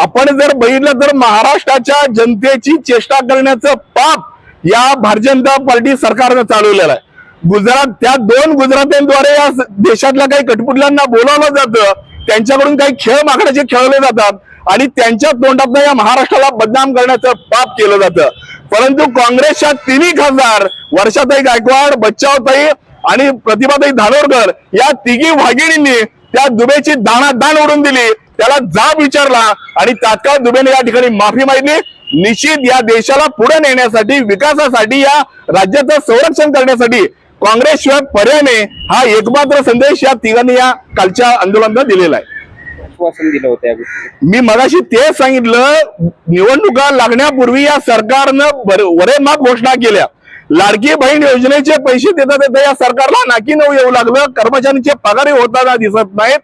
आपण जर बघितलं तर महाराष्ट्राच्या जनतेची चेष्टा करण्याचं पाप या भारतीय जनता पार्टी सरकारनं चालवलेलं आहे. गुजरात त्या दोन गुजरात्यांद्वारे या देशातल्या काही कठपुतल्यांना बोलावलं जातं त्यांच्याकडून काही खेळ मागण्याचे खेळवले जातात आणि त्यांच्या तोंडातनं या महाराष्ट्राला बदनाम करण्याचं पाप केलं जातं. परंतु काँग्रेसच्या तिन्ही खासदार वर्षाताई गायकवाड बच्चावताई आणि प्रतिभाताई धानोरकर या तिघी वाघिणींनी त्या दुबेची दाणादाण उडून दिली. त्याला जाब विचारला आणि तात्काळ दुबेने या ठिकाणी माफी मागितली. निश्चित या देशाला पुढे नेण्यासाठी विकासासाठी या राज्याचं संरक्षण करण्यासाठी काँग्रेसशिवाय पर्याय नाही. हा एकमात्र संदेश या तिघांनी या कालच्या आंदोलनात दिलेला आहे. मी मगाशी तेच सांगितलं निवडणुका लागण्यापूर्वी या सरकारनं वरेमाप घोषणा केल्या. लाडकी बहीण योजनेचे पैसे देता देता या सरकारला नाकी नऊ येऊ लागलं कर्मचाऱ्यांचे पगारी होताना दिसत नाहीत.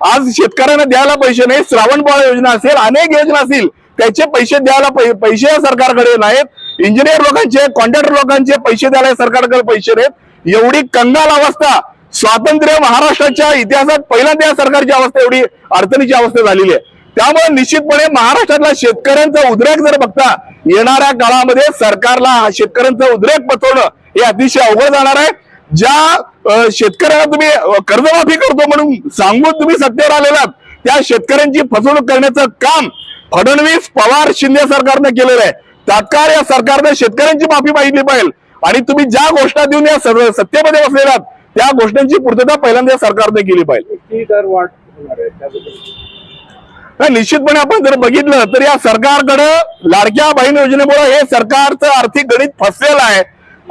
आज शेतकऱ्यांना द्यायला पैसे नाही श्रावण बाळ योजना असेल अनेक योजना असतील त्याचे पैसे द्यायला पैसे सरकारकडे नाहीत. इंजिनियर लोकांचे कॉन्ट्रॅक्टर लोकांचे पैसे द्यायला सरकारकडे पैसे नाहीत. एवढी कंगाल अवस्था. स्वातंत्र्य महाराष्ट्राच्या इतिहासात पहिल्यांदा या सरकारची अवस्था एवढी अडचणीची अवस्था झालेली आहे. त्यामुळे निश्चितपणे महाराष्ट्रातल्या शेतकऱ्यांचा उद्रेक जर बघता येणाऱ्या काळामध्ये सरकारला शेतकऱ्यांचा उद्रेक पचवणं हे अतिशय अवघड जाणार आहे. ज्या शेतकऱ्यांना तुम्ही कर्जमाफी करतो म्हणून सांगून तुम्ही सत्तेवर आलेलात त्या शेतकऱ्यांची फसवणूक करण्याचं काम फडणवीस पवार शिंदे सरकारनं केलेलं आहे. तात्काळ या सरकारने शेतकऱ्यांची माफी मागितली पाहिजे. आणि तुम्ही ज्या घोषणा देऊन या सत्तेमध्ये बसलेलात त्या घोषणांची पूर्तता पहिल्यांदा सरकारने केली पाहिजे. निश्चितपणे आपण जर बघितलं तर या सरकारकडं लाडक्या बहीण योजनेमुळे हे सरकारचं आर्थिक गणित फसलेलं आहे.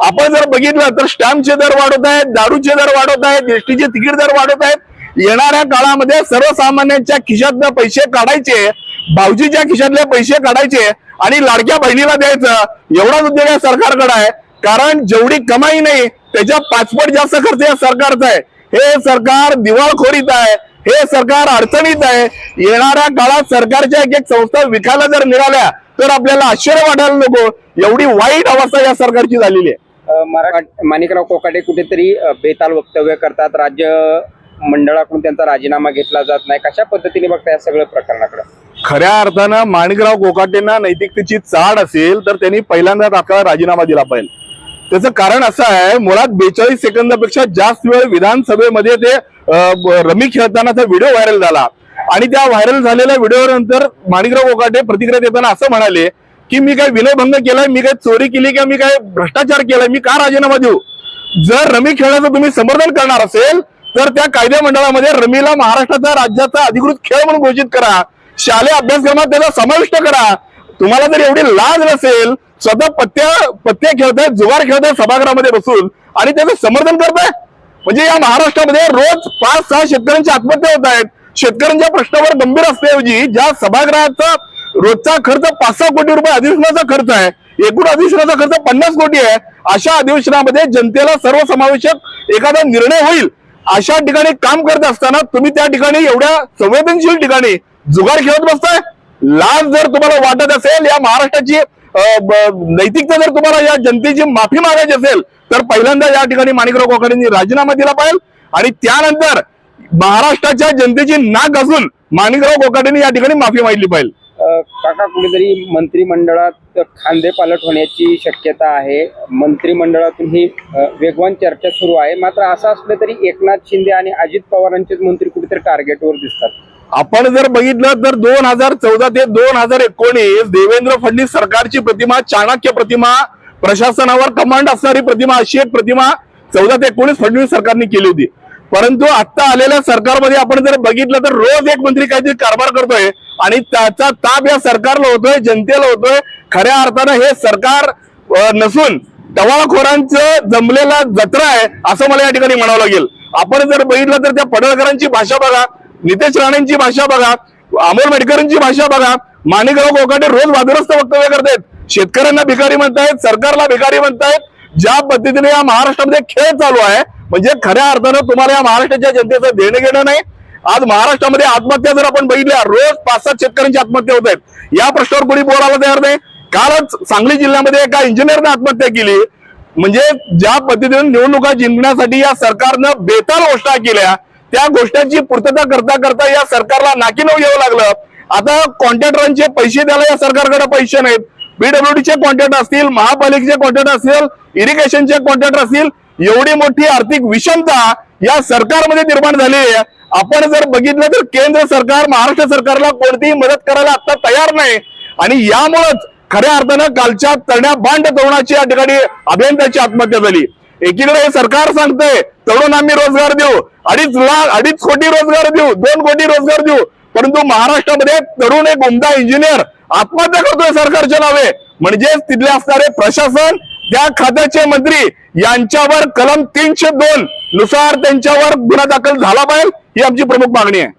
आपण जर बघितलं तर स्टॅम्पचे दर वाढवत आहेत दारूचे दर वाढवत आहेत एसटीचे तिकीट दर वाढवत आहेत. येणाऱ्या काळामध्ये सर्वसामान्यांच्या खिशातनं पैसे काढायचे भाऊजीच्या खिशातले पैसे काढायचे आणि लाडक्या बहिणीला द्यायचं एवढाच उद्योग या सरकारकडे आहे. कारण जेवढी कमाई नाही त्याच्या पाचपट जास्त खर्च या सरकारचा आहे. हे सरकार दिवाळखोरीत आहे हे सरकार अडचणीत आहे. येणाऱ्या काळात सरकारच्या एक एक संस्था विकायला जर निघाल्या तर आपल्याला आश्चर्य वाटायला नको. एवढी वाईट अवस्था या सरकारची झालेली आहे. मराठा माणिकराव कोकाटे कुठेतरी बेताल वक्तव्य करतात. राज्य मंडळाकडून त्यांचा राजीनामा घेतला जात नाही. कशा पद्धतीने बघता या सगळ्या प्रकरणाकडे? खऱ्या अर्थानं माणिकराव कोकाटेंना नैतिकतेची चाड असेल तर त्यांनी पहिल्यांदा तात्काळ राजीनामा दिला पाहिजे. त्याचं कारण असं आहे मुळात बेचाळीस सेकंदापेक्षा जास्त वेळ विधानसभेमध्ये ते रमी खेळतानाचा व्हिडिओ व्हायरल झाला. आणि त्या व्हायरल झालेल्या व्हिडिओ नंतर माणिकराव कोकाटे प्रतिक्रिया देताना असं म्हणाले की मी काय विनयभंग केलाय मी काय चोरी केली किंवा मी काय भ्रष्टाचार केलाय मी का राजीनामा देऊ? जर रमी खेळण्याचं तुम्ही समर्थन करणार असेल तर त्या कायदे मंडळामध्ये रमीला महाराष्ट्राचा राज्याचा अधिकृत खेळ म्हणून घोषित करा. शालेय अभ्यासक्रमात त्याचा समाविष्ट करा. तुम्हाला जर एवढी लाज नसेल स्वतः पत्त्या पत्ते खेळताय जुगार खेळताय सभागृहामध्ये बसून आणि त्याचं समर्थन करताय. म्हणजे या महाराष्ट्रामध्ये रोज पाच सहा शेतकऱ्यांची आत्महत्या होत आहेत. शेतकऱ्यांच्या प्रश्नावर गंभीर असण्याऐवजी ज्या सभागृहाचा रोजचा खर्च पाच सहा कोटी रुपये अधिवेशनाचा खर्च आहे. एकूण अधिवेशनाचा खर्च पन्नास कोटी आहे. अशा अधिवेशनामध्ये जनतेला सर्वसमावेशक एखादा निर्णय होईल. अशा ठिकाणी काम करत असताना तुम्ही त्या ठिकाणी एवढ्या संवेदनशील ठिकाणी जुगार खेळत बसताय. लाज जर तुम्हाला वाटत असेल या महाराष्ट्राची नैतिकता जर तुम्हाला या जनतेची माफी मागायची असेल तर पहिल्यांदा या ठिकाणी माणिकराव कोकाडेंनी राजीनामा दिला पाहिजे. आणि त्यानंतर महाराष्ट्राच्या जनतेची नाक घासून माणिकराव कोकाटेंनी या ठिकाणी माफी मागितली पाहिजे. का कुठेतरी मंत्रिमंडळात खांदे पालट होण्याची शक्यता आहे. मंत्रिमंडळातून ही वेगवान चर्चा सुरू आहे. मात्र असं असलं तरी एकनाथ शिंदे आणि अजित पवारांचेच मंत्री कुठेतरी टार्गेटवर दिसतात. आपण जर बघितलं तर दोन हजार चौदा ते दोन हजार एकोणीस देवेंद्र फडणवीस सरकारची प्रतिमा चाणक्य प्रतिमा प्रशासनावर कमांड असणारी प्रतिमा अशी एक प्रतिमा चौदा ते एकोणीस फडणवीस सरकारने केली होती. परंतु आता आलेल्या सरकारमध्ये आपण जर बघितलं तर रोज एक मंत्री काहीतरी कारभार करतोय आणि त्याचा ताप या सरकारला होतोय जनतेला होतोय. खऱ्या अर्थानं हे सरकार नसून टवाळखोरांचं जमलेला जत्रा आहे असं मला या ठिकाणी म्हणावं लागेल. आपण जर बघितलं तर त्या पडळकरांची भाषा बघा नितेश राणेंची भाषा बघा अमोल मेडकरांची भाषा बघा माणिकराव कोकाटे रोज वादग्रस्त वक्तव्य करतायत शेतकऱ्यांना भिकारी म्हणतायत सरकारला भिकारी म्हणतायत. ज्या पद्धतीने या महाराष्ट्रामध्ये खेळ चालू आहे म्हणजे खऱ्या अर्थानं तुम्हाला या महाराष्ट्राच्या जनतेचं देणं घेणं नाही. आज महाराष्ट्रामध्ये आत्महत्या जर आपण बघितल्या रोज पाच सात शेतकऱ्यांची आत्महत्या होत आहेत. या प्रश्नावर कोणी बोलायला तयार नाही. कालच सांगली जिल्ह्यामध्ये एका इंजिनियरने आत्महत्या केली. म्हणजे ज्या पद्धतीने निवडणुका जिंकण्यासाठी या सरकारनं बेताल घोषणा केल्या त्या गोष्टींची पूर्तता करता करता या सरकारला नाकी नऊ येऊ लागलं. आता कॉन्ट्रॅक्टरांचे पैसे द्यायला या सरकारकडे पैसे नाहीत. बीडब्ल्यूडीचे कॉन्ट्रॅक्ट असतील महापालिकेचे कॉन्ट्रॅक्ट असतील इरिगेशनचे कॉन्ट्रॅक्ट असतील एवढी मोठी आर्थिक विषमता या सरकारमध्ये निर्माण झाली आहे. आपण जर बघितलं तर केंद्र सरकार महाराष्ट्र सरकारला कोणतीही मदत करायला आता तयार नाही. आणि यामुळेच खऱ्या अर्थानं कालच्या तरण्या बांड तरुणाची या ठिकाणी अभियंत्याची आत्महत्या झाली. एकीकडे हे सरकार सांगतंय तरुण आम्ही रोजगार देऊ. अडीच लाख अडीच कोटी रोजगार देऊ दोन कोटी रोजगार देऊ. परंतु महाराष्ट्रामध्ये तरुण एक उमदा इंजिनियर आत्महत्या करतोय सरकारच्या नावे. म्हणजेच तिथले असणारे प्रशासन त्या खात्याचे मंत्री यांच्यावर कलम तीनशे दोन नुसार त्यांच्यावर गुन्हा दाखल झाला पाहिजे ही आमची प्रमुख मागणी आहे.